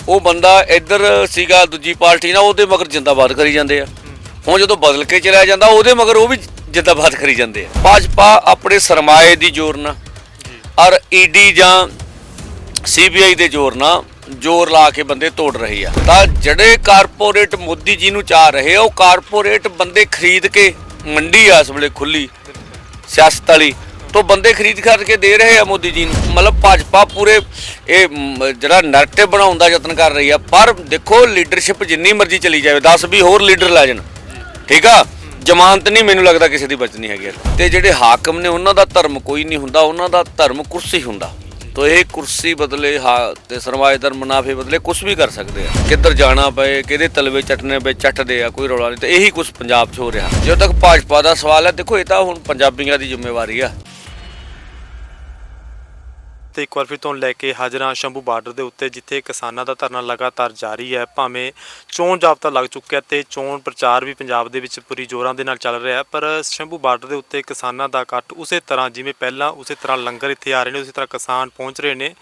ਉਹ ਬੰਦਾ ਇੱਧਰ ਸੀਗਾ ਦੂਜੀ ਪਾਰਟੀ ਨਾਲ, ਉਹਦੇ ਮਗਰ ਜਿੰਦਾਬਾਦ ਕਰੀ ਜਾਂਦੇ ਆ। ਹੁਣ ਜਦੋਂ ਬਦਲ ਕੇ ਚਲਿਆ ਜਾਂਦਾ, ਉਹਦੇ ਮਗਰ ਉਹ ਵੀ ਜਿੰਦਾਬਾਦ ਕਰੀ ਜਾਂਦੇ ਆ। ਭਾਜਪਾ ਆਪਣੇ ਸਰਮਾਏ ਦੀ ਜ਼ੋਰ ਨਾਲ ਔਰ ਈਡੀ ਜਾਂ ਸੀਬੀਆਈ ਦੇ ਜ਼ੋਰ ਨਾਲ ਜ਼ੋਰ ਲਾ ਕੇ ਬੰਦੇ ਤੋੜ ਰਹੀ ਆ। ਤਾਂ ਜਿਹੜੇ ਕਾਰਪੋਰੇਟ ਮੋਦੀ ਜੀ ਨੂੰ ਚਾਹ ਰਹੇ ਆ, ਉਹ ਕਾਰਪੋਰੇਟ ਬੰਦੇ ਖਰੀਦ ਕੇ ਮੰਡੀ ਆ ਇਸ ਵੇਲੇ ਖੁੱਲੀ, ਸਿਆਸਤ ਵਾਲੀ। ਤੋਂ ਬੰਦੇ ਖਰੀਦ ਖਰੀਦ ਕੇ ਦੇ ਰਹੇ ਆ ਮੋਦੀ ਜੀ ਨੂੰ। ਮਤਲਬ ਭਾਜਪਾ ਪੂਰੇ ਇਹ ਜਿਹੜਾ ਨੈਰੇਟਿਵ ਬਣਾਉਣ ਦਾ ਯਤਨ ਕਰ ਰਹੀ ਆ। ਪਰ ਦੇਖੋ ਲੀਡਰਸ਼ਿਪ ਜਿੰਨੀ ਮਰਜ਼ੀ ਚਲੀ ਜਾਵੇ 10 20 ਹੋਰ ਲੀਡਰ ਲੈ ਜਾਣ। ਠੀਕ ਆ? ਜ਼ਮਾਨਤ ਨਹੀਂ ਮੈਨੂੰ ਲੱਗਦਾ ਕਿਸੇ ਦੀ ਬਚਣੀ ਹੈਗੀ ਤੇ ਜਿਹੜੇ ਹਾਕਮ ਨੇ, ਉਹਨਾਂ ਦਾ ਧਰਮ ਕੋਈ ਨਹੀਂ ਹੁੰਦਾ, ਉਹਨਾਂ ਦਾ ਧਰਮ ਕੁਰਸੀ ਹੁੰਦਾ। ਤੋ ਇਹ ਕੁਰਸੀ ਬਦਲੇ, ਹਾ, ਤੇ ਸਰਮਾਏਦਾਰ ਮੁਨਾਫੇ ਬਦਲੇ ਕੁਝ ਵੀ ਕਰ ਸਕਦੇ ਆ। ਕਿੱਧਰ ਜਾਣਾ ਪਏ, ਕਿਹਦੇ ਤਲਵੇ ਚੱਟਣੇ ਪਏ, ਚੱਟਦੇ ਆ, ਕੋਈ ਰੌਲਾ ਨਹੀਂ। ਤੇ ਇਹੀ ਕੁਝ ਪੰਜਾਬ 'ਚ ਹੋ ਰਿਹਾ। ਜਦੋਂ ਤੱਕ ਭਾਜਪਾ ਦਾ ਸਵਾਲ ਹੈ, ਦੇਖੋ, ਇਹ ਤਾਂ ਹੁਣ ਪੰਜਾਬੀਆਂ ਦੀ ਜ਼ਿੰਮੇਵਾਰੀ ਆ। ਤੇ ਇੱਕ ਵਾਰ ਫਿਰ ਤੋਂ ਲੈ ਕੇ ਹਾਜ਼ਰਾਂ ਸ਼ੰਭੂ ਬਾਰਡਰ ਦੇ ਉੱਤੇ, ਜਿੱਥੇ ਕਿਸਾਨਾਂ ਦਾ ਧਰਨਾ ਲਗਾਤਾਰ ਜਾਰੀ ਹੈ। ਭਾਵੇਂ ਚੋਣ ਜਾਬਤਾ ਲੱਗ ਚੁੱਕਿਆ ਤੇ ਚੋਣ ਪ੍ਰਚਾਰ ਵੀ ਪੰਜਾਬ ਦੇ ਵਿੱਚ ਪੂਰੀ ਜ਼ੋਰਾਂ ਦੇ ਨਾਲ ਚੱਲ ਰਿਹਾ ਹੈ, ਪਰ ਸ਼ੰਭੂ ਬਾਰਡਰ ਦੇ ਉੱਤੇ ਕਿਸਾਨਾਂ ਦਾ ਇਕੱਠ ਉਸੇ ਤਰ੍ਹਾਂ, ਜਿਵੇਂ ਪਹਿਲਾਂ ਉਸੇ ਤਰ੍ਹਾਂ ਲੰਗਰ ਇੱਥੇ ਆ ਰਹੇ ਨੇ, ਉਸੇ ਤਰ੍ਹਾਂ ਕਿਸਾਨ ਪਹੁੰਚ ਰਹੇ ਨੇ।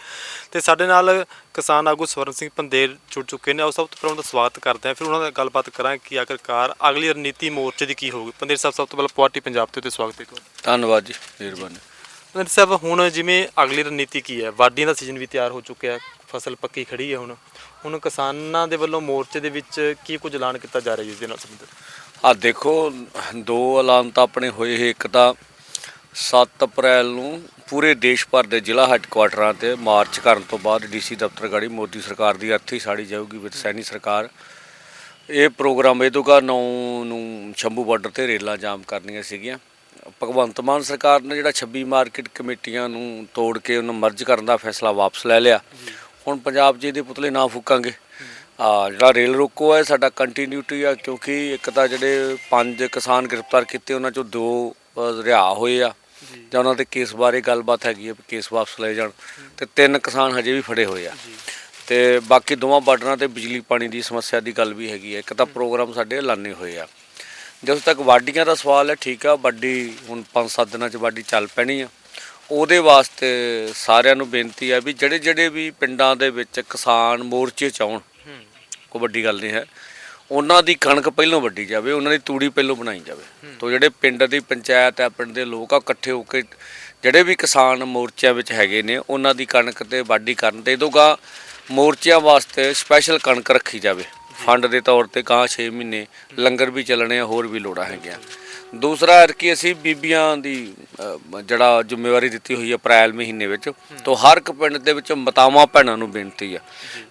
ਤੇ ਸਾਡੇ ਨਾਲ ਕਿਸਾਨ ਆਗੂ ਸਵਰਨ ਸਿੰਘ ਪੰਦੇਰ ਜੁੜ ਚੁੱਕੇ ਨੇ। ਉਹ ਸਭ ਤੋਂ ਪਹਿਲਾਂ ਉਹਨਾਂ ਦਾ ਸਵਾਗਤ ਕਰਦੇ ਹਾਂ। ਫਿਰ ਉਹਨਾਂ ਨਾਲ ਗੱਲਬਾਤ ਕਰਾਂ ਕਿ ਆਖਰਕਾਰ ਅਗਲੀ ਰਣਨੀਤੀ ਮੋਰਚੇ ਦੀ ਕੀ ਹੋਊਗੀ। ਪੰਦੇਰ ਸਾਹਿਬ, ਸਭ ਤੋਂ ਪਹਿਲਾਂ ਪਾਰਟੀ ਪੰਜਾਬ ਤੇ ਉੱਤੇ ਸਵਾਗਤ ਹੈ ਧੰਨਵਾਦ ਜੀ, ਮਿਹਰਬਾਨੀ। ਪੰਦੇਰ ਸਾਹਿਬ, ਹੁਣ ਜਿਵੇਂ ਅਗਲੀ ਰਣਨੀਤੀ ਕੀ ਹੈ? ਵਾਢੀਆਂ ਦਾ ਸੀਜ਼ਨ ਵੀ ਤਿਆਰ ਹੋ ਚੁੱਕਿਆ ਫਸਲ ਪੱਕੀ ਖੜੀ ਹੈ ਹੁਣ। ਹੁਣ ਕਿਸਾਨਾਂ ਦੇ ਵੱਲੋਂ ਮੋਰਚੇ ਦੇ ਵਿੱਚ ਕੀ ਕੁਝ ਐਲਾਨ ਕੀਤਾ ਜਾ ਰਿਹਾ ਜੀ ਇਸ ਦੇ ਨਾਲ ਸੰਬੰਧਿਤ? ਆ ਦੇਖੋ, ਦੋ ਐਲਾਨ ਤਾਂ ਆਪਣੇ ਹੋਏ ਹੈ ਇੱਕ ਤਾਂ 7 ਅਪ੍ਰੈਲ ਨੂੰ ਪੂਰੇ ਦੇਸ਼ ਭਰ ਦੇ ਜ਼ਿਲ੍ਹਾ ਹੈੱਡਕੁਆਟਰਾਂ ਤੇ ਮਾਰਚ ਕਰਨ ਤੋਂ ਬਾਅਦ ਡੀਸੀ ਦਫ਼ਤਰ ਗਾੜੀ ਮੋਦੀ ਸਰਕਾਰ ਦੀ ਅਰਥੀ ਸਾੜੀ ਜਾਊਗੀ ਵਿੱਚ ਸੈਨੀ ਸਰਕਾਰ। ਇਹ ਪ੍ਰੋਗਰਾਮ ਇਹ ਇਹਦੋਗਾ 9 ਨੂੰ ਸ਼ੰਭੂ ਬਾਰਡਰ ਤੇ ਰੇਲਾਂ ਜਾਮ ਕਰਨੀਆਂ ਸੀਗੀਆਂ। ਭਗਵੰਤ ਮਾਨ ਸਰਕਾਰ ਨੇ ਜਿਹੜਾ 26 ਮਾਰਕੀਟ ਕਮੇਟੀਆਂ ਨੂੰ ਤੋੜ ਕੇ ਉਹਨੂੰ ਮਰਜ ਕਰਨ ਦਾ ਫੈਸਲਾ ਵਾਪਸ ਲੈ ਲਿਆ। ਹੁਣ ਪੰਜਾਬ 'ਚ ਇਹਦੇ ਪੁਤਲੇ ਨਾ ਫੂਕਾਂਗੇ। ਆ ਜਿਹੜਾ ਰੇਲ ਰੋਕੋ ਹੈ ਸਾਡਾ ਕੰਟੀਨਿਊਟੀ ਆ ਕਿਉਂਕਿ ਇੱਕ ਤਾਂ ਜਿਹੜੇ ਪੰਜ ਕਿਸਾਨ ਗ੍ਰਿਫਤਾਰ ਕੀਤੇ ਉਹਨਾਂ ਚੋਂ ਦੋ ਰਿਹਾ ਹੋਏ ਆ। ਜਾਂ। ਉਹਨਾਂ ਦੇ ਕੇਸ ਬਾਰੇ ਗੱਲਬਾਤ ਹੈਗੀ ਹੈ ਕੇਸ ਵਾਪਸ ਲਏ ਜਾਣ। ਤੇ ਤਿੰਨ ਕਿਸਾਨ ਹਜੇ ਵੀ ਫੜੇ ਹੋਏ ਆ। ਤੇ ਬਾਕੀ ਦੋਵਾਂ ਬਾਰਡਰਾਂ ਤੇ ਬਿਜਲੀ ਪਾਣੀ ਦੀ ਸਮੱਸਿਆ ਦੀ ਗੱਲ ਵੀ ਹੈਗੀ ਹੈ ਇੱਕ ਤਾਂ ਪ੍ਰੋਗਰਾਮ ਸਾਡੇ ਐਲਾਨੇ ਹੋਏ ਆ। ਜਦੋਂ ਤੱਕ ਵਾਢੀਆਂ ਦਾ ਸਵਾਲ ਹੈ, ਠੀਕ ਆ, ਵਾਢੀ ਹੁਣ 5-7 ਦਿਨਾਂ 'ਚ ਵਾਢੀ ਚੱਲ ਪੈਣੀ ਆ। ਉਹਦੇ ਵਾਸਤੇ ਸਾਰਿਆਂ ਨੂੰ ਬੇਨਤੀ ਆ ਵੀ ਜਿਹੜੇ ਜਿਹੜੇ ਵੀ ਪਿੰਡਾਂ ਦੇ ਵਿੱਚ ਕਿਸਾਨ ਮੋਰਚੇ 'ਚ ਆਉਣ, ਕੋਈ ਵੱਡੀ ਗੱਲ ਨਹੀਂ ਹੈ, ਉਹਨਾਂ ਦੀ ਕਣਕ ਪਹਿਲਾਂ ਵੱਢੀ ਜਾਵੇ, ਉਹਨਾਂ ਦੀ ਤੂੜੀ ਪਹਿਲਾਂ ਬਣਾਈ ਜਾਵੇ। ਤੋਂ ਜਿਹੜੇ ਪਿੰਡ ਦੀ ਪੰਚਾਇਤ ਹੈ ਪਿੰਡ ਦੇ ਲੋਕ ਆ, ਇਕੱਠੇ ਹੋ ਕੇ ਜਿਹੜੇ ਵੀ ਕਿਸਾਨ ਮੋਰਚਿਆਂ ਵਿੱਚ ਹੈਗੇ ਨੇ, ਉਹਨਾਂ ਦੀ ਕਣਕ ਤੇ ਵਾਢੀ ਕਰਨ ਤੇ ਦੋਗਾ ਮੋਰਚਿਆਂ ਵਾਸਤੇ ਸਪੈਸ਼ਲ ਕਣਕ ਰੱਖੀ ਜਾਵੇ। ਫੰਡ ਦੇ ਤੌਰ ਤੇ ਕਾਂ 6 ਮਹੀਨੇ ਲੰਗਰ ਵੀ ਚੱਲਣੇ ਆ, ਹੋਰ ਵੀ ਲੋੜਾਂ ਹੈਗੀਆਂ। ਦੂਸਰਾ ਹੈ ਕਿ ਅਸੀਂ ਬੀਬੀਆਂ ਦੀ ਜਿਹੜਾ ਜ਼ਿੰਮੇਵਾਰੀ ਦਿੱਤੀ ਹੋਈ ਹੈ ਅਪ੍ਰੈਲ ਮਹੀਨੇ ਵਿੱਚ, ਤੋਂ ਹਰ ਇੱਕ ਪਿੰਡ ਦੇ ਵਿੱਚ ਮਤਾਵਾਂ ਭੈਣਾਂ ਨੂੰ ਬੇਨਤੀ ਆ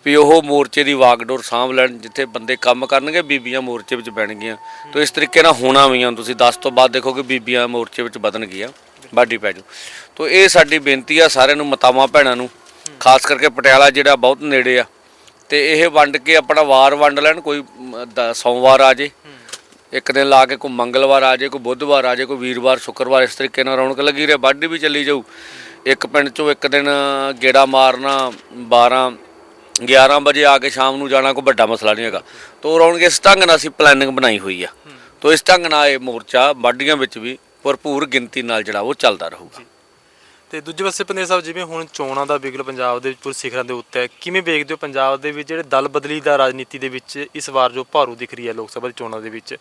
ਵੀ ਉਹ ਮੋਰਚੇ ਦੀ ਵਾਗਡੋਰ ਸਾਂਭ ਲੈਣ, ਜਿੱਥੇ ਬੰਦੇ ਕੰਮ ਕਰਨਗੇ, ਬੀਬੀਆਂ ਮੋਰਚੇ ਵਿੱਚ ਬਹਿਣਗੀਆਂ। ਤੋਂ ਇਸ ਤਰੀਕੇ ਨਾਲ ਹੋਣਾ ਵੀ ਆ, ਤੁਸੀਂ 10 ਤੋਂ ਬਾਅਦ ਦੇਖੋਗੇ ਬੀਬੀਆਂ ਮੋਰਚੇ ਵਿੱਚ ਵਧਣਗੀਆਂ ਬਾਡੀ ਪੈ ਜਾਊ ਤੋਂ ਇਹ ਸਾਡੀ ਬੇਨਤੀ ਆ ਸਾਰਿਆਂ ਨੂੰ, ਮਤਾਵਾਂ ਭੈਣਾਂ ਨੂੰ, ਖਾਸ ਕਰਕੇ ਪਟਿਆਲਾ ਜਿਹੜਾ ਬਹੁਤ ਨੇੜੇ ਆ ਤੇ ਇਹ ਵੰਡ ਕੇ ਆਪਣਾ ਵਾਰ ਵੰਡ ਲੈਣ ਕੋਈ ਦ- ਸੋਮਵਾਰ ਆ ਜੇ। ਇੱਕ ਦਿਨ ਲਾ ਕੇ ਕੋਈ ਮੰਗਲਵਾਰ ਆ ਜੇ ਕੋਈ ਬੁੱਧਵਾਰ ਆ ਜੇ ਕੋਈ ਵੀਰਵਾਰ ਸ਼ੁੱਕਰਵਾਰ ਇਸ ਤਰੀਕੇ ਨਾਲ ਰੌਣਕ ਲੱਗੀ ਰਹੇ ਵਾਢੀ ਵੀ ਚੱਲੀ ਜਾਊ। ਇੱਕ ਪਿੰਡ ਚੋਂ ਇੱਕ ਦਿਨ ਗੇੜਾ ਮਾਰਨਾ 12 11 ਵਜੇ ਆ ਕੇ ਸ਼ਾਮ ਨੂੰ ਜਾਣਾ ਕੋਈ ਵੱਡਾ ਮਸਲਾ ਨਹੀਂ ਹੈਗਾ। ਤੋਂ ਰੌਣਕ ਇਸ ਢੰਗ ਨਾਲ ਅਸੀਂ ਪਲੈਨਿੰਗ ਬਣਾਈ ਹੋਈ ਆ। ਤੋਂ ਇਸ ਢੰਗ ਨਾਲ ਇਹ ਮੋਰਚਾ ਵਾਢੀਆਂ ਵਿੱਚ ਵੀ ਭਰਪੂਰ ਗਿਣਤੀ ਨਾਲ ਜਿਹੜਾ ਉਹ ਚੱਲਦਾ ਰਹੂਗਾ। ਤੇ ਦੂਜੇ ਪਾਸੇ ਪੰਦੇਰ ਸਾਹਿਬ, ਜਿਵੇਂ ਹੁਣ ਚੋਣਾਂ ਦਾ ਬਿਗਲ ਪੰਜਾਬ ਦੇ ਵਿੱਚ ਪੂਰੇ ਸਿਖਰਾਂ ਦੇ ਉੱਤੇ ਹੈ, ਕਿਵੇਂ ਵੇਖਦੇ ਹੋ ਪੰਜਾਬ ਦੇ ਵਿੱਚ ਜਿਹੜੇ ਦਲ ਬਦਲੀ ਦਾ ਰਾਜਨੀਤੀ ਦੇ ਵਿੱਚ ਇਸ ਵਾਰ ਜੋ ਭਾਰੂ ਦਿਖ ਰਹੀ ਹੈ ਲੋਕ ਸਭਾ ਦੀ ਚੋਣਾਂ ਦੇ ਵਿੱਚ?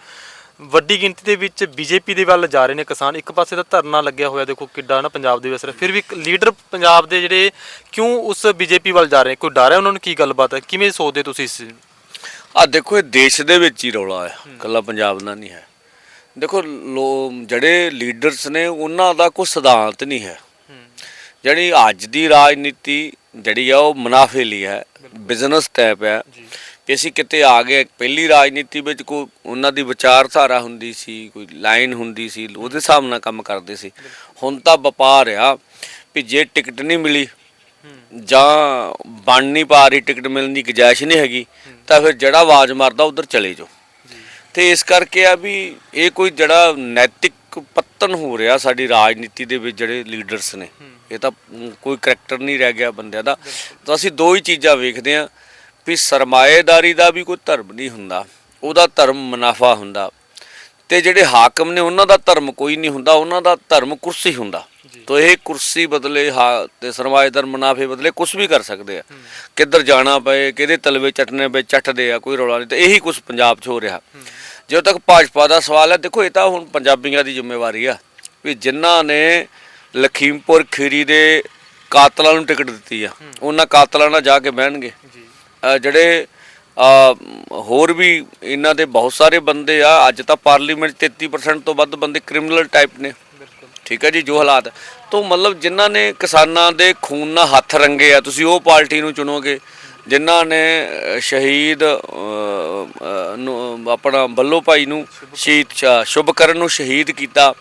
ਵੱਡੀ ਗਿਣਤੀ ਦੇ ਵਿੱਚ ਬੀਜੇਪੀ ਦੇ ਵੱਲ ਜਾ ਰਹੇ ਨੇ ਕਿਸਾਨ, ਇੱਕ ਪਾਸੇ ਦਾ ਧਰਨਾ ਲੱਗਿਆ ਹੋਇਆ, ਦੇਖੋ ਕਿੱਡਾ ਨਾ ਪੰਜਾਬ ਦੇ ਵਿੱਚ ਅਸਰ ਫਿਰ ਵੀ ਲੀਡਰ ਪੰਜਾਬ ਦੇ ਜਿਹੜੇ ਕਿਉਂ ਉਸ ਬੀਜੇਪੀ ਵੱਲ ਜਾ ਰਹੇ ਕੋਈ ਡਰ ਹੈ ਉਹਨਾਂ ਨੂੰ ਕੀ ਗੱਲਬਾਤ ਹੈ? ਕਿਵੇਂ ਸੋਚਦੇ ਤੁਸੀਂ ਇਸ ਆ ਦੇਖੋ, ਇਹ ਦੇਸ਼ ਦੇ ਵਿੱਚ ਹੀ ਰੌਲਾ ਹੈ ਕੱਲਾ ਪੰਜਾਬ ਦਾ ਨਹੀਂ ਹੈ। ਦੇਖੋ, ਲੋ, ਜਿਹੜੇ ਲੀਡਰਸ ਨੇ, ਉਹਨਾਂ ਦਾ ਕੋਈ ਸਿਧਾਂਤ ਨਹੀਂ ਹੈ। ਜਿਹੜੀ ਅੱਜ ਦੀ ਰਾਜਨੀਤੀ ਜਿਹੜੀ ਆ ਉਹ ਮੁਨਾਫੇ ਲਈ ਹੈ ਬਿਜ਼ਨਸ ਟਾਈਪ ਹੈ। ਕਿ ਅਸੀਂ ਕਿਤੇ ਆ ਗਏ ਪਹਿਲੀ ਰਾਜਨੀਤੀ ਵਿੱਚ ਕੋਈ ਉਹਨਾਂ ਦੀ ਵਿਚਾਰਧਾਰਾ ਹੁੰਦੀ ਸੀ ਕੋਈ ਲਾਈਨ ਹੁੰਦੀ ਸੀ ਉਹਦੇ ਹਿਸਾਬ ਨਾਲ ਕੰਮ ਕਰਦੇ ਸੀ। ਹੁਣ ਤਾਂ ਵਪਾਰ ਆ ਵੀ ਜੇ ਟਿਕਟ ਨਹੀਂ ਮਿਲੀ ਜਾਂ ਬਣ ਨਹੀਂ ਪਾ ਰਹੀ ਟਿਕਟ ਮਿਲਣ ਦੀ ਗੁੰਜਾਇਸ਼ ਨਹੀਂ ਹੈਗੀ ਤਾਂ ਫਿਰ ਜਿਹੜਾ ਆਵਾਜ਼ ਮਾਰਦਾ ਉਧਰ ਚਲੇ ਜਾਓ। ਤੇ ਇਸ ਕਰਕੇ ਆ ਵੀ ਇਹ ਕੋਈ ਜਿਹੜਾ ਨੈਤਿਕ ਪਤਨ ਹੋ ਰਿਹਾ ਸਾਡੀ ਰਾਜਨੀਤੀ ਦੇ ਵਿੱਚ ਜਿਹੜੇ ਲੀਡਰਸ ਨੇ ਇਹ ਤਾਂ ਕੋਈ ਕਰੈਕਟਰ ਨਹੀਂ ਰਹਿ ਗਿਆ ਬੰਦਿਆਂ ਦਾ। ਤਾਂ ਅਸੀਂ ਦੋ ਹੀ ਚੀਜ਼ਾਂ ਵੇਖਦੇ ਹਾਂ ਵੀ ਸਰਮਾਏਦਾਰੀ ਦਾ ਵੀ ਕੋਈ ਧਰਮ ਨਹੀਂ ਹੁੰਦਾ ਉਹਦਾ ਧਰਮ ਮੁਨਾਫਾ ਹੁੰਦਾ। ਤੇ ਜਿਹੜੇ ਹਾਕਮ ਨੇ ਉਹਨਾਂ ਦਾ ਧਰਮ ਕੋਈ ਨਹੀਂ ਹੁੰਦਾ ਉਹਨਾਂ ਦਾ ਧਰਮ ਕੁਰਸੀ ਹੁੰਦਾ। ਤੋ ਇਹ ਕੁਰਸੀ ਬਦਲੇ ਹਾ ਤੇ ਸਰਮਾਏਦਾਰ ਮੁਨਾਫੇ ਬਦਲੇ ਕੁਝ ਵੀ ਕਰ ਸਕਦੇ ਆ। ਕਿੱਧਰ ਜਾਣਾ ਪਏ ਕਿਹਦੇ ਤਲਵੇ ਚਟਨੇ ਪਏ ਚੱਟਦੇ ਆ ਕੋਈ ਰੌਲਾ ਨਹੀਂ। ਤੇ ਇਹੀ ਕੁਝ ਪੰਜਾਬ 'ਚ ਹੋ ਰਿਹਾ। ਜਦੋਂ ਤੱਕ ਭਾਜਪਾ ਦਾ ਸਵਾਲ ਹੈ ਦੇਖੋ ਇਹ ਤਾਂ ਹੁਣ ਪੰਜਾਬੀਆਂ ਦੀ ਜ਼ਿੰਮੇਵਾਰੀ ਆ। ਵੀ ਜਿਨ੍ਹਾਂ ਨੇ ਲਖੀਮਪੁਰ ਖੀਰੀ ਦੇ ਕਾਤਲਾਂ ਨੂੰ ਟਿਕਟ ਦਿੱਤੀ ਆ। ਉਹਨਾਂ ਕਾਤਲਾਂ ਨਾਲ ਜਾ ਕੇ ਬਹਿਣਗੇ। ਜਿਹੜੇ ਹੋਰ ਵੀ ਇਹਨਾਂ ਦੇ ਬਹੁਤ ਸਾਰੇ ਬੰਦੇ ਆ ਅੱਜ ਤਾਂ ਪਾਰਲੀਮੈਂਟ 'ਚ 33% ਤੋਂ ਵੱਧ ਬੰਦੇ ਕ੍ਰਿਮੀਨਲ ਟਾਈਪ ਨੇ। ਠੀਕ ਹੈ ਜੀ ਜੋ ਹਾਲਾਤ। ਤੋਂ ਮਤਲਬ ਜਿਨ੍ਹਾਂ ਨੇ ਕਿਸਾਨਾਂ ਦੇ ਖੂਨ ਨਾਲ ਹੱਥ ਰੰਗੇ ਆ ਤੁਸੀਂ ਉਹ ਪਾਰਟੀ ਨੂੰ ਚੁਣੋਗੇ ਜਿਨ੍ਹਾਂ ਨੇ ਸ਼ਹੀਦ ਆਪਣਾ ਬੱਲੋ ਭਾਈ ਨੂੰ ਸ਼ਹੀਦ ਸ਼ੁਭਕਰਨ ਨੂੰ ਸ਼ਹੀਦ ਕੀਤਾ।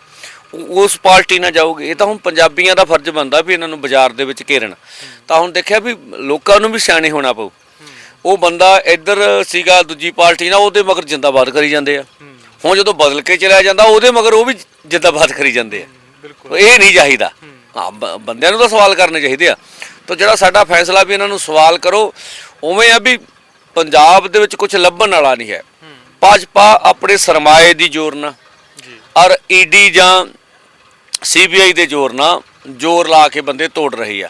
ਉਸ ਪਾਰਟੀ ਨਾਲ ਜਾਓਗੇ ਇਹ ਤਾਂ ਹੁਣ ਪੰਜਾਬੀਆਂ ਦਾ ਫਰਜ਼ ਬਣਦਾ ਵੀ ਇਹਨਾਂ ਨੂੰ ਬਾਜ਼ਾਰ ਦੇ ਵਿੱਚ ਘੇਰਨ। ਤਾਂ ਹੁਣ ਦੇਖਿਆ ਵੀ ਲੋਕਾਂ ਨੂੰ ਵੀ ਸਿਆਣੇ ਹੋਣਾ ਪਊ। ਉਹ ਬੰਦਾ ਇੱਧਰ ਸੀਗਾ ਦੂਜੀ ਪਾਰਟੀ ਨਾਲ ਉਹਦੇ ਮਗਰ ਜਿੰਦਾਬਾਦ ਕਰੀ ਜਾਂਦੇ ਆ। ਹੁਣ ਜਦੋਂ ਬਦਲ ਕੇ ਚਲਿਆ ਜਾਂਦਾ ਉਹਦੇ ਮਗਰ ਉਹ ਵੀ ਜਿੰਦਾਬਾਦ ਕਰੀ ਜਾਂਦੇ ਆ। ਬਿਲਕੁਲ। ਇਹ ਨਹੀਂ ਚਾਹੀਦਾ। ਹਾਂ ਬੰਦਿਆਂ ਨੂੰ ਤਾਂ ਸਵਾਲ ਕਰਨੇ ਚਾਹੀਦੇ ਆ। ਤਾਂ ਜਿਹੜਾ ਸਾਡਾ ਫੈਸਲਾ ਵੀ ਇਹਨਾਂ ਨੂੰ ਸਵਾਲ ਕਰੋ ਉਵੇਂ ਆ ਵੀ ਪੰਜਾਬ ਦੇ ਵਿੱਚ ਕੁਝ ਲੱਭਣ ਵਾਲਾ ਨਹੀਂ ਹੈ। ਭਾਜਪਾ ਆਪਣੇ ਸਰਮਾਏ ਦੀ ਜ਼ੋਰ ਨਾਲ ਜੀ। ਔਰ ਈਡੀ ਜਾਂ ਸੀਬੀਆਈ ਦੇ ਜ਼ੋਰ ਨਾਲ ਜ਼ੋਰ ਲਾ ਕੇ ਬੰਦੇ ਤੋੜ ਰਹੇ ਆ।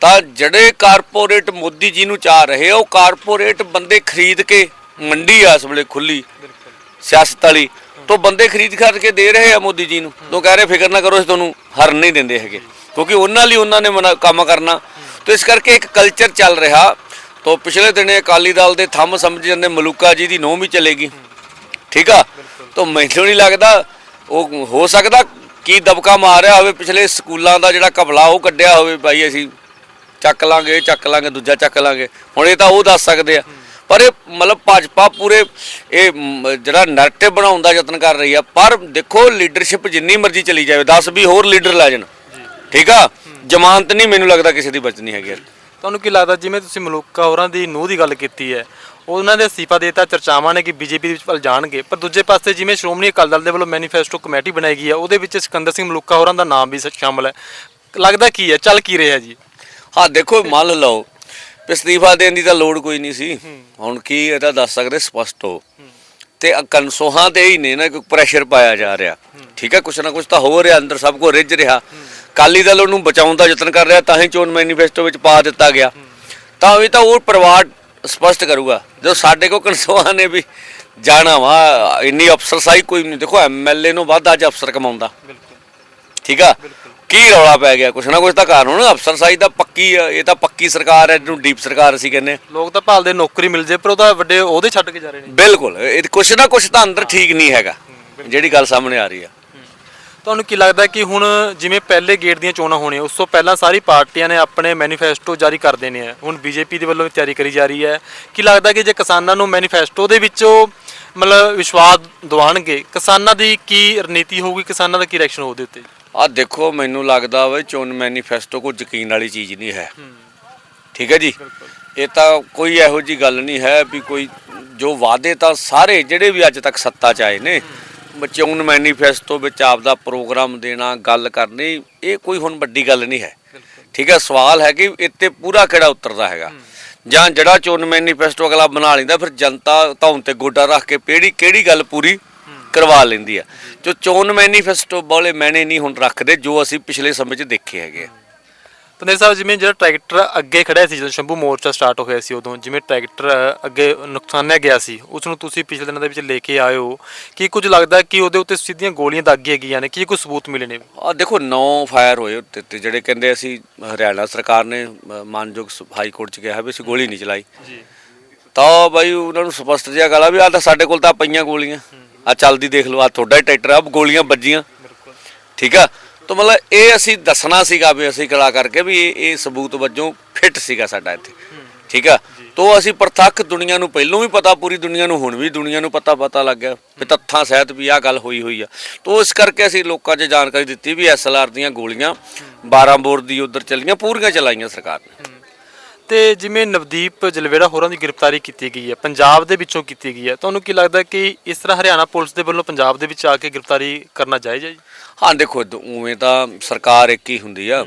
ਤਾਂ ਜਿਹੜੇ ਕਾਰਪੋਰੇਟ ਮੋਦੀ ਜੀ ਨੂੰ ਚਾਹ ਰਹੇ ਆ, ਉਹ ਕਾਰਪੋਰੇਟ ਬੰਦੇ ਖਰੀਦ ਕੇ ਮੰਡੀ ਆ ਇਸ ਵੇਲੇ ਖੁੱਲੀ, ਸਿਆਸਤ ਵਾਲੀ। ਤੋਂ ਬੰਦੇ ਖਰੀਦ ਖਰੀਦ ਕੇ ਦੇ ਰਹੇ ਆ ਮੋਦੀ ਜੀ ਨੂੰ। ਤੋਂ ਕਹਿ ਰਹੇ, ਫਿਕਰ ਨਾ ਕਰੋ, ਅਸੀਂ ਤੁਹਾਨੂੰ ਹਰਨ ਨਹੀਂ ਦਿੰਦੇ ਹੈਗੇ। ਕਿਉਂਕਿ ਉਹਨਾਂ ਲਈ ਉਹਨਾਂ ਨੇ ਮਨਾ- ਕੰਮ ਕਰਨਾ। ਤੋਂ ਇਸ ਕਰਕੇ ਇੱਕ ਕਲਚਰ ਚੱਲ ਰਿਹਾ। ਤੋਂ ਪਿਛਲੇ ਦਿਨੇ ਅਕਾਲੀ ਦਲ ਦੇ ਥੰਮ ਸਮਝ ਜਾਂਦੇ ਮਲੂਕਾ ਜੀ ਦੀ ਨੋਹ ਵੀ ਚਲੇਗੀ। ਠੀਕ ਆ? ਤੋਂ ਮੈਨੂੰ ਨਹੀਂ ਲੱਗਦਾ ਉਹ ਹੋ ਸਕਦਾ ਕੀ ਦਬਕਾ ਮਾਰਿਆ ਹੋਵੇ, ਪਿਛਲੇ ਸਕੂਲਾਂ ਦਾ ਜਿਹੜਾ ਕਬਲਾ ਉਹ ਕੱਢਿਆ ਹੋਵੇ ਭਾਈ ਅਸੀਂ ਚੱਕ ਲਾਂਗੇ ਚੱਕ ਲਾਂਗੇ, ਦੂਜਾ ਚੱਕ ਲਾਂਗੇ। ਹੁਣ ਇਹ ਤਾਂ ਉਹ ਦੱਸ ਸਕਦੇ ਆ। ਪਰ ਇਹ ਮਤਲਬ ਭਾਜਪਾ ਪੂਰੇ ਇਹ ਜਿਹੜਾ ਨੈਰੇਟਿਵ ਬਣਾਉਣ ਦਾ ਯਤਨ ਕਰ ਰਹੀ ਆ, ਪਰ ਦੇਖੋ ਲੀਡਰਸ਼ਿਪ ਜਿੰਨੀ ਮਰਜ਼ੀ ਚਲੀ ਜਾਵੇ 10 20 ਹੋਰ ਲੀਡਰ ਲੈ ਜਾਣ। ਠੀਕ ਆ? ਜ਼ਮਾਨਤ ਨਹੀਂ, ਮੈਨੂੰ ਲੱਗਦਾ ਕਿਸੇ ਦੀ ਬਚਣੀ ਹੈਗੀ। ਤੁਹਾਨੂੰ ਕੀ ਲੱਗਦਾ, ਜਿਵੇਂ ਤੁਸੀਂ ਮਲੂਕਾ ਹੋਰਾਂ ਦੀ ਨੂੰਹ ਦੀ ਗੱਲ ਕੀਤੀ ਹੈ ਉਹਨਾਂ ਦੇ ਅਸਤੀਫਾ ਦੇਤਾ, ਚਰਚਾਵਾਂ ਨੇ ਕਿ ਬੀਜੇਪੀ ਦੇ ਵਿੱਚ ਵੱਲ ਜਾਣਗੇ। ਪਰ ਦੂਜੇ ਪਾਸੇ ਜਿਵੇਂ ਸ਼੍ਰੋਮਣੀ ਅਕਾਲੀ ਦਲ ਦੇ ਵੱਲੋਂ ਮੈਨੀਫੈਸਟੋ ਕਮੇਟੀ ਬਣਾਈ ਗਈ ਹੈ ਉਹਦੇ ਵਿੱਚ ਸਿਕੰਦਰ ਸਿੰਘ ਮਲੂਕਾ ਹੋਰਾਂ ਦਾ ਨਾਮ ਵੀ ਸ਼ਾਮਲ ਹੈ। ਲੱਗਦਾ ਕੀ ਹੈ? ਚੱਲ ਕੀ ਰਿਹਾ ਜੀ? ਹਾਂ, ਦੇਖੋ, ਮੰਨ ਲਓ, ਅਸਤੀਫਾ ਦੇਣ ਦੀ ਤਾਂ ਲੋੜ ਕੋਈ ਨਹੀਂ ਸੀ। ਹੁਣ ਕੀ ਇਹ ਤਾਂ ਦੱਸ ਸਕਦੇ, ਸਪਸ਼ਟ ਹੋ। ਤੇ ਕਨਸੋਹਾਂ ਤੇ ਹੀ ਨੇ ਨਾ ਕਿ ਪ੍ਰੈਸ਼ਰ ਪਾਇਆ ਜਾ ਰਿਹਾ। ਠੀਕ ਹੈ, ਕੁਛ ਨਾ ਕੁਛ ਤਾਂ ਹੋ ਰਿਹਾ, ਅੰਦਰ ਸਭ ਕੋ ਰਿੱਝ ਰਿਹਾ। ਕਾਲੀ ਦਲ ਉਹਨੂੰ ਬਚਾਉਣ ਦਾ ਯਤਨ ਕਰ ਰਿਹਾ, ਤਾਂ ਹੀ ਚੋਣ ਮੈਨੀਫੈਸਟੋ ਵਿੱਚ ਪਾ ਦਿੱਤਾ ਗਿਆ। ਤਾਂ ਵੀ ਤਾਂ ਉਹ ਪਰਿਵਾਰ ਸਪਸ਼ਟ ਕਰੂਗਾ। ਜੋ ਸਾਡੇ ਕੋ ਕਨਸੋਹਾਂ ਨੇ ਵੀ ਜਾਣਾ ਵਾ ਇੰਨੀ ਅਫਸਰਸਾਈ ਕੋਈ ਨਹੀਂ। ਦੇਖੋ ਐਮਐਲਏ ਨੂੰ ਵੱਧ ਅੱਜ ਅਫਸਰ ਕਮਾਉਂਦਾ। ਠੀਕ ਆ? ਕੀ ਰੌਲਾ ਪੈ ਗਿਆ? ਕੁਛ ਨਾ ਕੁਛ ਤਾਂ ਕਾਨੂੰਨ ਅਫਸਰਸਾਈ ਤਾਂ ਪੱਕੀ ਆ, ਇਹ ਤਾਂ ਪੱਕੀ ਸਰਕਾਰ ਹੈ ਜਿਹਨੂੰ ਡੀਪ ਸਰਕਾਰ ਅਸੀਂ ਕਹਿੰਦੇ ਹਾਂ। ਲੋਕ ਤਾਂ ਭਾਲਦੇ ਨੌਕਰੀ ਮਿਲ ਜੇ ਪਰ ਉਹਦਾ ਵੱਡੇ ਉਹਦੇ ਛੱਡ ਕੇ ਜਾ ਰਹੇ ਨੇ। ਬਿਲਕੁਲ। ਇਹ ਕੁਛ ਨਾ ਕੁਛ ਤਾਂ ਅੰਦਰ ਠੀਕ ਨਹੀਂ ਹੈਗਾ। ਜਿਹੜੀ ਗੱਲ ਸਾਹਮਣੇ ਆ ਰਹੀ ਆ। ਤੁਹਾਨੂੰ ਕੀ ਲੱਗਦਾ ਕਿ ਹੁਣ ਜਿਵੇਂ ਪਹਿਲੇ ਗੇੜ ਦੀਆਂ ਚੋਣਾਂ ਹੋਣੀਆਂ ਉਸ ਤੋਂ ਪਹਿਲਾਂ ਸਾਰੀ ਪਾਰਟੀਆਂ ਨੇ ਆਪਣੇ ਮੈਨੀਫੈਸਟੋ ਜਾਰੀ ਕਰ ਦੇਣੇ ਆ। ਹੁਣ ਬੀਜੇਪੀ ਦੇ ਵੱਲੋਂ ਤਿਆਰੀ ਕਰੀ ਜਾ ਰਹੀ ਹੈ। ਕੀ ਲੱਗਦਾ ਕਿ ਜੇ ਕਿਸਾਨਾਂ ਨੂੰ ਮੈਨੀਫੈਸਟੋ ਦੇ ਵਿੱਚੋਂ ਮਤਲਬ ਵਿਸ਼ਵਾਸ ਦਿਵਾਣਗੇ ਕਿਸਾਨਾਂ ਦੀ ਕੀ ਰਣਨੀਤੀ ਹੋਊਗੀ ਕਿਸਾਨਾਂ ਦਾ ਕੀ ਰਿਐਕਸ਼ਨ ਹੋਊ ਉਹਦੇ ਉੱਤੇ? ਆ ਦੇਖੋ ਮੈਨੂੰ ਲੱਗਦਾ ਵਾ ਚੋਣ ਮੈਨੀਫੈਸਟੋ ਕੋਈ ਯਕੀਨ ਵਾਲੀ ਚੀਜ਼ ਨਹੀਂ ਹੈ। ਠੀਕ ਹੈ ਜੀ? ਇਹ ਤਾਂ ਕੋਈ ਇਹੋ ਜੀ ਗੱਲ ਨਹੀਂ ਹੈ ਵੀ ਕੋਈ ਜੋ ਵਾਅਦੇ ਤਾਂ ਸਾਰੇ ਜਿਹੜੇ ਵੀ ਅੱਜ ਤੱਕ ਸੱਤਾ 'ਚ ਆਏ ਨੇ ਚੋਣ ਮੈਨੀਫੈਸਟੋ ਵਿੱਚ ਆਪਦਾ ਪ੍ਰੋਗਰਾਮ ਦੇਣਾ ਗੱਲ ਕਰਨੀ ਇਹ ਕੋਈ ਹੁਣ ਵੱਡੀ ਗੱਲ ਨਹੀਂ ਹੈ। ਠੀਕ ਹੈ ਸਵਾਲ ਹੈ ਕਿ ਇੱਥੇ ਪੂਰਾ ਕਿਹੜਾ ਉਤਰਦਾ ਹੈਗਾ? ਜਾਂ ਜਿਹੜਾ ਚੋਣ ਮੈਨੀਫੈਸਟੋ ਅਗਲਾ ਬਣਾ ਲੈਂਦਾ ਫਿਰ ਜਨਤਾ ਧੌਣ ਤੇ ਗੋਡਾ ਰੱਖ ਕੇ ਕਿਹੜੀ ਕਿਹੜੀ ਗੱਲ ਪੂਰੀ ਕਰਵਾ ਲੈਂਦੀ ਆ ਜੋ ਚੋਣ ਮੈਨੀਫੈਸਟੋ ਵਾਲੇ ਮੈਨੇ ਨਹੀਂ ਹੁਣ ਰੱਖਦੇ ਜੋ ਅਸੀਂ ਪਿਛਲੇ ਸਮੇਂ 'ਚ ਦੇਖੇ ਹੈਗੇ ਆ। ਤਨੇਰ ਸਾਹਿਬ ਜਿਵੇਂ ਜਿਹੜਾ ਟਰੈਕਟਰ ਅੱਗੇ ਖੜਿਆ ਸੀ ਜਦੋਂ ਸ਼ੰਭੂ ਮੋਰਚਾ ਸਟਾਰਟ ਹੋਇਆ ਸੀ ਉਦੋਂ ਜਿਵੇਂ ਟਰੈਕਟਰ ਅੱਗੇ ਨੁਕਸਾਨਿਆ ਗਿਆ ਸੀ ਉਸ ਨੂੰ ਤੁਸੀਂ ਪਿਛਲੇ ਦਿਨਾਂ ਦੇ ਵਿੱਚ ਲੈ ਕੇ ਆਏ ਹੋ। ਕੀ ਕੁਝ ਲੱਗਦਾ ਕਿ ਉਹਦੇ ਉੱਤੇ ਸਿੱਧੀਆਂ ਗੋਲੀਆਂ ਦਾਗੀਆਂ ਗਈਆਂ ਨੇ? ਕੀ ਕੋਈ ਸਬੂਤ ਮਿਲੇ ਨੇ? ਆ ਦੇਖੋ ਨੌ ਫਾਇਰ ਹੋਏ ਉੱਤੇ ਤੇ ਜਿਹੜੇ ਕਹਿੰਦੇ ਅਸੀਂ ਹਰਿਆਣਾ ਸਰਕਾਰ ਨੇ ਮਾਨਯੋਗ ਹਾਈ ਕੋਰਟ 'ਚ ਕਿਹਾ ਵੀ ਅਸੀਂ ਗੋਲੀ ਨਹੀਂ ਚਲਾਈ। ਜੀ। ਤਾਂ ਬਾਈ ਉਹਨਾਂ ਨੂੰ ਸਪਸ਼ਟ ਜਿਹਾ ਗੱਲ ਆ ਵੀ ਆ ਤਾਂ ਸਾਡੇ ਕੋਲ ਤਾਂ ਪਈਆਂ ਗੋਲੀਆਂ। ਆ ਚੱਲਦੀ ਦੇਖ ਲਓ ਆ ਤੁਹਾਡਾ ਟਰੈਕਟਰ ਆ ਗੋਲੀਆਂ ਵੱਜੀਆਂ। ਬਿਲਕੁਲ। ਠੀਕ ਆ? ਤਾਂ ਮਤਲਬ ਇਹ ਅਸੀਂ ਦੱਸਣਾ ਸੀਗਾ ਵੀ ਅਸੀਂ ਕਲਾ ਕਰਕੇ ਵੀ ਇਹ ਇਹ ਸਬੂਤ ਵਜੋਂ ਫਿੱਟ ਸੀਗਾ ਸਾਡਾ ਇੱਥੇ। ਠੀਕ ਆ? ਤੋ ਅਸੀਂ ਪ੍ਰਤੱਖ ਦੁਨੀਆ ਨੂੰ ਪਹਿਲਾਂ ਵੀ ਪਤਾ, ਪੂਰੀ ਦੁਨੀਆ ਨੂੰ ਹੁਣ ਵੀ ਦੁਨੀਆ ਨੂੰ ਪਤਾ ਪਤਾ ਲੱਗ ਗਿਆ ਵੀ ਤੱਥਾਂ ਸਹਿਤ ਵੀ ਆਹ ਗੱਲ ਹੋਈ ਹੋਈ ਆ। ਤੋ ਇਸ ਕਰਕੇ ਅਸੀਂ ਲੋਕਾਂ 'ਚ ਜਾਣਕਾਰੀ ਦਿੱਤੀ ਵੀ ਐਸਐਲਆਰ ਦੀਆਂ ਗੋਲੀਆਂ 12 ਬੋਰ ਦੀ ਉਧਰ ਚੱਲੀਆਂ, ਪੂਰੀਆਂ ਚਲਾਈਆਂ ਸਰਕਾਰ ਨੇ। ਤੇ ਜਿਵੇਂ ਨਵਦੀਪ ਜਲਵੇੜਾ ਹੋਰਾਂ ਦੀ ਗ੍ਰਿਫਤਾਰੀ ਕੀਤੀ ਗਈ ਹੈ ਪੰਜਾਬ ਦੇ ਵਿੱਚੋਂ ਕੀਤੀ ਗਈ ਹੈ ਤੁਹਾਨੂੰ ਕੀ ਲੱਗਦਾ ਕਿ ਇਸ ਤਰ੍ਹਾਂ ਹਰਿਆਣਾ ਪੁਲਿਸ ਦੇ ਵੱਲੋਂ ਪੰਜਾਬ ਦੇ ਵਿੱਚ ਆ ਕੇ ਗ੍ਰਿਫਤਾਰੀ ਕਰਨਾ ਜਾਇਜ਼ ਹੈ ਜੀ? ਹਾਂ ਦੇਖੋ ਉਵੇਂ ਤਾਂ ਸਰਕਾਰ ਇੱਕ ਹੀ ਹੁੰਦੀ ਆ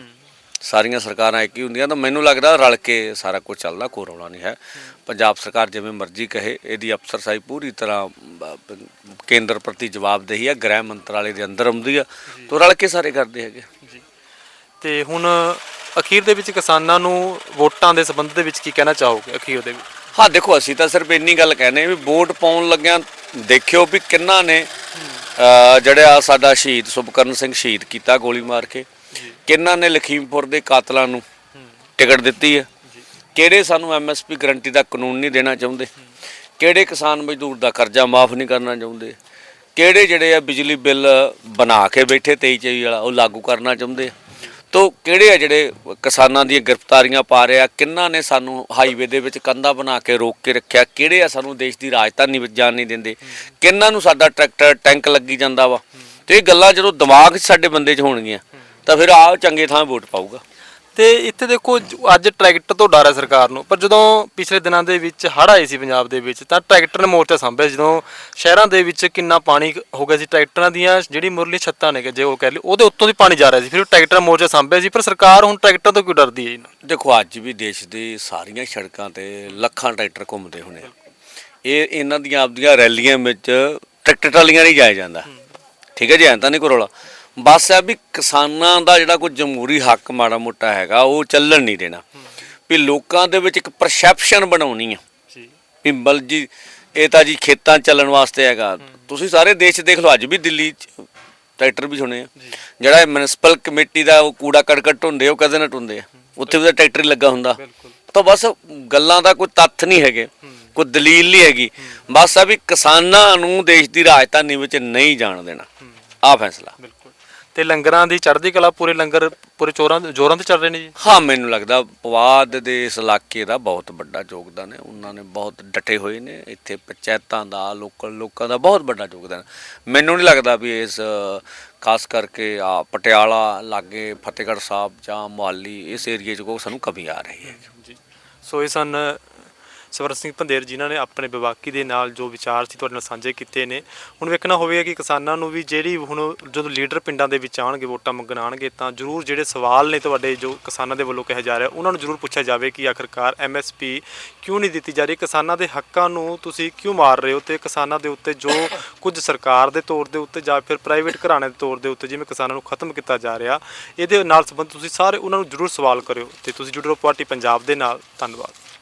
ਸਾਰੀਆਂ ਸਰਕਾਰਾਂ ਇੱਕ ਹੀ ਹੁੰਦੀਆਂ ਤਾਂ ਮੈਨੂੰ ਲੱਗਦਾ ਰਲ ਕੇ ਸਾਰਾ ਕੁਝ ਚੱਲਦਾ ਕੋਈ ਰੌਲਾ ਨਹੀਂ ਹੈ। ਪੰਜਾਬ ਸਰਕਾਰ ਜਿਵੇਂ ਮਰਜ਼ੀ ਕਹੇ ਇਹਦੀ ਅਫਸਰਸ਼ਾਹੀ ਪੂਰੀ ਤਰ੍ਹਾਂ ਕੇਂਦਰ ਪ੍ਰਤੀ ਜਵਾਬਦੇਹੀ ਹੈ ਗ੍ਰਹਿ ਮੰਤਰਾਲੇ ਦੇ ਅੰਦਰ ਆਉਂਦੀ ਆ ਤੋਂ ਰਲ ਕੇ ਸਾਰੇ ਕਰਦੇ ਹੈਗੇ। ਤੇ ਹੁਣ ਅਖੀਰ ਦੇ ਵਿੱਚ ਕਿਸਾਨਾਂ ਨੂੰ ਵੋਟਾਂ ਦੇ ਸੰਬੰਧ ਦੇ ਵਿੱਚ ਕੀ ਕਹਿਣਾ ਚਾਹੋਗੇ ਅਖੀਰ ਦੇ ਵਿੱਚ? ਹਾਂ ਦੇਖੋ ਅਸੀਂ ਤਾਂ ਸਿਰਫ ਇੰਨੀ ਗੱਲ ਕਹਿੰਦੇ ਵੀ ਵੋਟ ਪਾਉਣ ਲੱਗਿਆਂ ਦੇਖਿਓ ਵੀ ਕਿੰਨਾ ਨੇ ਜਿਹੜਾ ਸਾਡਾ ਸ਼ਹੀਦ ਸੁਭਕਰਨ ਸਿੰਘ ਸ਼ਹੀਦ ਕੀਤਾ ਗੋਲੀ ਮਾਰ ਕੇ। ਕਿੰਨਾ ਨੇ ਲਖੀਮਪੁਰ ਦੇ ਕਾਤਲਾਂ ਨੂੰ ਟਿਕਟ ਦਿੱਤੀ ਹੈ? ਕਿਹੜੇ ਸਾਨੂੰ ਐਮਐਸਪੀ ਗਰੰਟੀ ਦਾ ਕਾਨੂੰਨ ਨਹੀਂ ਦੇਣਾ ਚਾਹੁੰਦੇ? ਕਿਹੜੇ ਕਿਸਾਨ ਮਜ਼ਦੂਰ ਦਾ ਕਰਜ਼ਾ ਮਾਫ ਨਹੀਂ ਕਰਨਾ ਚਾਹੁੰਦੇ? ਕਿਹੜੇ ਜਿਹੜੇ ਆ ਬਿਜਲੀ ਬਿੱਲ ਬਣਾ ਕੇ ਬੈਠੇ 23 24 ਵਾਲਾ ਉਹ ਲਾਗੂ ਕਰਨਾ ਚਾਹੁੰਦੇ ਆ? ਤੋ ਕਿਹੜੇ ਆ ਜਿਹੜੇ ਕਿਸਾਨਾਂ ਦੀਆਂ ਗ੍ਰਿਫਤਾਰੀਆਂ ਪਾ ਰਹੇ ਆ? ਕਿੰਨਾ ਨੇ ਸਾਨੂੰ ਹਾਈਵੇ ਦੇ ਵਿੱਚ ਕੰਧਾ ਬਣਾ ਕੇ ਰੋਕ ਕੇ ਰੱਖਿਆ? ਕਿਹੜੇ ਆ ਸਾਨੂੰ ਦੇਸ਼ ਦੀ ਰਾਜਧਾਨੀ ਵਿੱਚ ਜਾਣ ਨਹੀਂ ਦਿੰਦੇ? ਕਿੰਨਾਂ ਨੂੰ ਸਾਡਾ ਟਰੈਕਟਰ, ਟੈਂਕ ਲੱਗੀ ਜਾਂਦਾ ਵਾ? ਤੇ ਇਹ ਗੱਲਾਂ ਜਦੋਂ ਦਿਮਾਗ 'ਚ ਸਾਡੇ ਬੰਦੇ 'ਚ ਹੋਣਗੀਆਂ, ਤਾਂ ਫਿਰ ਆ ਚੰਗੇ ਥਾਂ ਵੋਟ ਪਾਊਗਾ। ਤੇ ਇੱਥੇ ਦੇਖੋ, ਅੱਜ ਟਰੈਕਟਰ ਤੋਂ ਡਰ ਹੈ ਸਰਕਾਰ ਨੂੰ, ਪਰ ਜਦੋਂ ਪਿਛਲੇ ਦਿਨਾਂ ਦੇ ਵਿੱਚ ਹੜ੍ਹ ਆਏ ਸੀ ਪੰਜਾਬ ਦੇ ਵਿੱਚ, ਤਾਂ ਟਰੈਕਟਰ ਨੇ ਮੋਰਚਾ ਸੰਭਿਆ ਸੀ। ਜਦੋਂ ਸ਼ਹਿਰਾਂ ਦੇ ਵਿੱਚ ਕਿੰਨਾ ਪਾਣੀ ਹੋ ਗਿਆ ਸੀ, ਟਰੈਕਟਰਾਂ ਦੀਆਂ ਜਿਹੜੀ ਮੁਰਲੀ ਛੱਤਾਂ ਨੇ, ਜੇ ਉਹ ਕਹਿ ਲਈ ਉਹਦੇ ਉੱਤੋਂ ਦੀ ਪਾਣੀ ਜਾ ਰਿਹਾ ਸੀ, ਫਿਰ ਟਰੈਕਟਰ ਮੋਰਚਾ ਸੰਭਿਆ ਸੀ, ਪਰ ਸਰਕਾਰ ਹੁਣ ਟਰੈਕਟਰ ਤੋਂ ਕਿਉਂ ਡਰਦੀ ਹੈ ਦੇਖੋ, ਅੱਜ ਵੀ ਦੇਸ਼ ਦੀ ਸਾਰੀਆਂ ਸੜਕਾਂ ਤੇ ਲੱਖਾਂ ਟਰੈਕਟਰ ਘੁੰਮਦੇ ਹੋਣੇ ਇਹ ਇਹਨਾਂ ਦੀਆਂ ਆਪਦੀਆਂ ਰੈਲੀਆਂ ਵਿੱਚ ਟਰੈਕਟਰ ਟਰਾਲੀਆਂ ਨਹੀਂ ਜਾਇਆ ਜਾਂਦਾ। ਠੀਕ ਹੈ ਜੀ, ਐਂ ਤਾਂ ਨਹੀਂ ਕੋਈ ਬਸ ਹੈ ਵੀ ਕਿਸਾਨਾਂ ਦਾ ਜਿਹੜਾ ਕੋਈ ਜਮਹੂਰੀ ਹੱਕ ਮਾੜਾ ਮੋਟਾ ਹੈਗਾ ਉਹ ਚੱਲਣ ਨਹੀਂ ਦੇਣਾ। ਵੀ ਲੋਕਾਂ ਦੇ ਵਿੱਚ ਇੱਕ ਪਰਸੈਪਸ਼ਨ ਬਣਾਉਣੀ ਆ। ਜੀ। ਵੀ ਬਲ ਜੀ ਇਹ ਤਾਂ ਜੀ ਖੇਤਾਂ ਚੱਲਣ ਵਾਸਤੇ ਹੈਗਾ। ਤੁਸੀਂ ਸਾਰੇ ਦੇਸ਼ ਦੇਖ ਲਓ ਅੱਜ ਵੀ ਦਿੱਲੀ 'ਚ ਟਰੈਕਟਰ ਵੀ ਸੁਣੇ ਆ। ਜਿਹੜਾ ਮਿਊਨਿਸਪਲ ਕਮੇਟੀ ਦਾ ਉਹ ਕੂੜਾ ਕਰਕਟ ਹੁੰਦੇ ਉਹ ਕਦੇ ਨਾ ਟੁੰਦੇ ਆ। ਉੱਥੇ ਵੀ ਤਾਂ ਟਰੈਕਟਰ ਹੀ ਲੱਗਾ ਹੁੰਦਾ। ਤਾਂ ਬਸ ਗੱਲਾਂ ਦਾ ਕੋਈ ਤੱਥ ਨਹੀਂ ਹੈਗੇ ਕੋਈ ਦਲੀਲ ਨਹੀਂ ਹੈਗੀ। ਬਸ ਆ ਵੀ ਕਿਸਾਨਾਂ ਨੂੰ ਦੇਸ਼ ਦੀ ਰਾਜਧਾਨੀ ਵਿੱਚ ਨਹੀਂ ਜਾਣ ਦੇਣਾ। ਆ ਫੈਸਲਾ। ਬਿਲਕੁਲ। ਤੇ ਲੰਗਰਾਂ ਦੀ ਚੜ੍ਹਦੀ ਕਲਾ ਪੂਰੇ ਲੰਗਰ ਪੂਰੇ ਚੋਰਾਂ ਜੋਰਾਂ ਤੇ ਚੱਲ ਰਹੇ ਨੇ ਜੀ? ਹਾਂ ਮੈਨੂੰ ਲੱਗਦਾ ਪਵਾਦ ਦੇ ਇਸ ਇਲਾਕੇ ਦਾ ਬਹੁਤ ਵੱਡਾ ਯੋਗਦਾਨ ਹੈ। ਉਹਨਾਂ ਨੇ ਬਹੁਤ ਡਟੇ ਹੋਏ ਨੇ ਇੱਥੇ ਪੰਚਾਇਤਾਂ ਦਾ ਲੋਕਲ ਲੋਕਾਂ ਦਾ ਬਹੁਤ ਵੱਡਾ ਯੋਗਦਾਨ ਮੈਨੂੰ ਨਹੀਂ ਲੱਗਦਾ ਵੀ ਇਸ ਖਾਸ ਕਰਕੇ ਆ ਪਟਿਆਲਾ ਲਾਗੇ ਫਤਿਹਗੜ੍ਹ ਸਾਹਿਬ ਜਾਂ ਮੁਹਾਲੀ ਇਸ ਏਰੀਏ 'ਚ ਕੋਈ ਸਾਨੂੰ ਕਮੀ ਆ ਰਹੀ ਹੈ। ਜੀ। ਸੋ ਇਹ ਸਨ ਸਵਰਨ ਸਿੰਘ ਭੰਦੇਰ ਜਿਨ੍ਹਾਂ ਨੇ ਆਪਣੇ ਵਿਵਾਕੀ ਦੇ ਨਾਲ ਜੋ ਵਿਚਾਰ ਸੀ ਤੁਹਾਡੇ ਨਾਲ ਸਾਂਝੇ ਕੀਤੇ ਨੇ, ਹੁਣ ਵੇਖਣਾ ਹੋਵੇਗਾ ਕਿ ਕਿਸਾਨਾਂ ਨੂੰ ਵੀ ਜਿਹੜੀ ਹੁਣ ਜਦੋਂ ਲੀਡਰ ਪਿੰਡਾਂ ਦੇ ਵਿੱਚ ਆਣਗੇ ਵੋਟਾਂ ਮੰਗਣ ਆਣਗੇ ਤਾਂ ਜ਼ਰੂਰ ਜਿਹੜੇ ਸਵਾਲ ਨੇ ਤੁਹਾਡੇ ਜੋ ਕਿਸਾਨਾਂ ਦੇ ਵੱਲੋਂ ਕਿਹਾ ਜਾ ਰਿਹਾ, ਉਹਨਾਂ ਨੂੰ ਜ਼ਰੂਰ ਪੁੱਛਿਆ ਜਾਵੇ ਕਿ ਆਖਰਕਾਰ ਐਮਐਸਪੀ ਕਿਉਂ ਨਹੀਂ ਦਿੱਤੀ ਜਾ ਰਹੀ, ਕਿਸਾਨਾਂ ਦੇ ਹੱਕਾਂ ਨੂੰ ਤੁਸੀਂ ਕਿਉਂ ਮਾਰ ਰਹੇ ਹੋ ਤੇ ਕਿਸਾਨਾਂ ਦੇ ਉੱਤੇ ਜੋ ਕੁਝ ਸਰਕਾਰ ਦੇ ਤੌਰ ਦੇ ਉੱਤੇ ਜਾਂ ਫਿਰ ਪ੍ਰਾਈਵੇਟ ਘਰਾਣੇ ਦੇ ਤੌਰ ਦੇ ਉੱਤੇ ਜਿਵੇਂ ਕਿਸਾਨਾਂ ਨੂੰ ਖਤਮ ਕੀਤਾ ਜਾ ਰਿਹਾ, ਇਹਦੇ ਨਾਲ ਸੰਬੰਧ ਤੁਸੀਂ ਸਾਰੇ ਉਹਨਾਂ ਨੂੰ ਜ਼ਰੂਰ ਸਵਾਲ ਕਰਿਓ ਤੇ ਤੁਸੀਂ ਜੁੜੇ ਰਹੋ ਪਾਰਟੀ ਪੰਜਾਬ ਦੇ ਨਾਲ, ਧੰਨਵਾਦ।